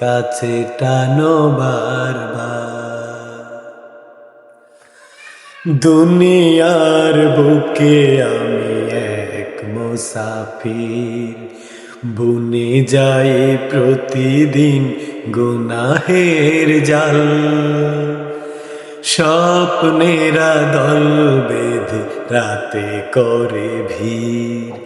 কাছে টানো বারবার। দুনিয়ার বুকে আমি এক মুসাফির। বুনে যাই প্রতিদিন গুনাহের জাল। স্বপ্নেরা দল বেঁধে রাতে করে ভিড়।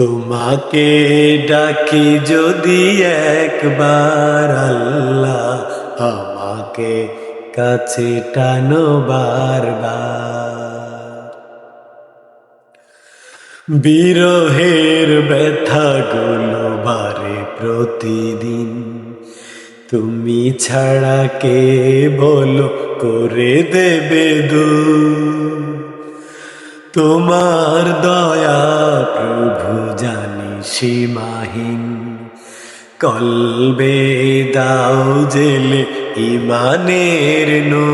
তোমাকে ডাকি যদি একবার আল্লাহ আমাকে কাছে টানো বারবার। বিরহের ব্যথাগুলো বারে প্রতিদিন। তুমি ছাড়া কে বলো করে দেবে দূর। তোমার দয়া প্রভু জানি সীমাহীন। কলবে দাও জেলে ইমানের নো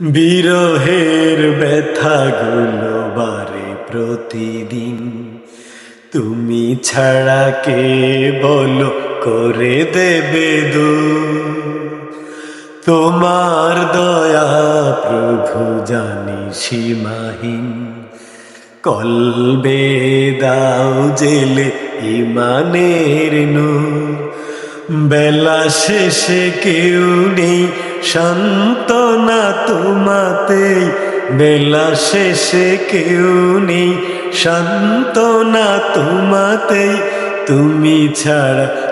বিরহের ব্যথাগুলো বারে প্রতিদিন। তুমি ছাড়া কে বলো করে দেবে দূর। তোমার দয়া প্রভু জানি সীমাহীন। কলবে দাও জেলে ইমানের নূর। বেলা শেষে কেউ নেই, সান্ত্বনা তোমাতে বেলা শেষে কেউ নেই, সান্ত্বনা তোমাতেই। তুমি ছাড়া